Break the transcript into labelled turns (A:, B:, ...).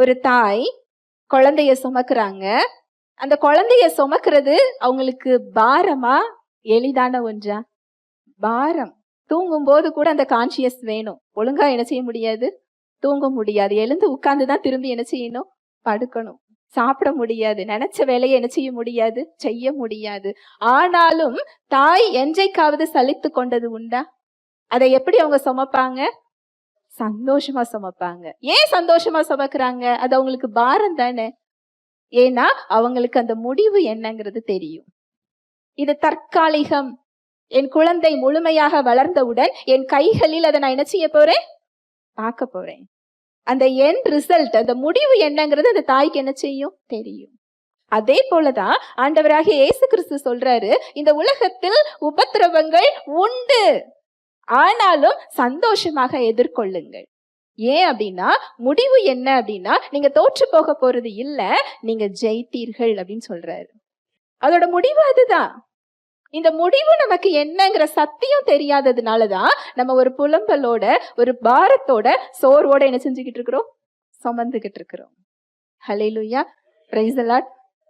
A: ஒரு தாய் குழந்தைய சுமக்குறாங்க. அந்த குழந்தைய சுமக்கிறது அவங்களுக்கு பாரமா? எளிதான ஒன்றா? பாரம். தூங்கும் போது கூட அந்த கான்சியஸ் வேணும். ஒழுங்கா என்ன செய்ய முடியாது? தூங்க முடியாது. எழுந்து உட்கார்ந்து தான் திரும்பி என்ன செய்யணும்? படுக்கணும். சாப்பிட முடியாது. நினைச்ச வேலையை என்ன செய்ய முடியாது? செய்ய முடியாது. ஆனாலும் தாய் என்றைக்காவது சலித்து கொண்டது உண்டா? அதை எப்படி அவங்க சுமப்பாங்க? சந்தோஷமா சமைப்பாங்க. ஏன் சந்தோஷமா சுமக்குறாங்க? அது அவங்களுக்கு பாரம் தானே? ஏன்னா அவங்களுக்கு அந்த முடிவு என்னங்கிறது தெரியும். இது தற்காலிகம். என் குழந்தை முழுமையாக வளர்ந்தவுடன் என் கைகளில் அதை நான் என்ன செய்ய போறேன்? பார்க்க போறேன். அந்த என் ரிசல்ட் அந்த முடிவு என்னங்கிறது அந்த தாய்க்கு என்ன செய்யும்? தெரியும். அதே போலதான் ஆண்டவராகிய இயேசு கிறிஸ்து சொல்றாரு இந்த உலகத்தில் உபத்திரவங்கள் உண்டு. ஆனாலும் சந்தோஷமாக எதிர்கொள்ளுங்கள். ஏன் அப்படின்னா முடிவு என்ன அப்படின்னா நீங்க தோற்று போக போறது இல்ல நீங்க ஜெயித்தீர்கள் அப்படின்னு சொல்றாரு. அதோட முடிவு அதுதான். இந்த முடிவு நமக்கு என்னங்கிற சத்தியம் தெரியாததுனாலதான் நம்ம ஒரு புலம்பலோட ஒரு பாரத்தோட சோர்வோட என்ன செஞ்சுக்கிட்டு இருக்கிறோம்? சுமந்துகிட்டு இருக்கிறோம். ஹலே லூயா பிரைஸ்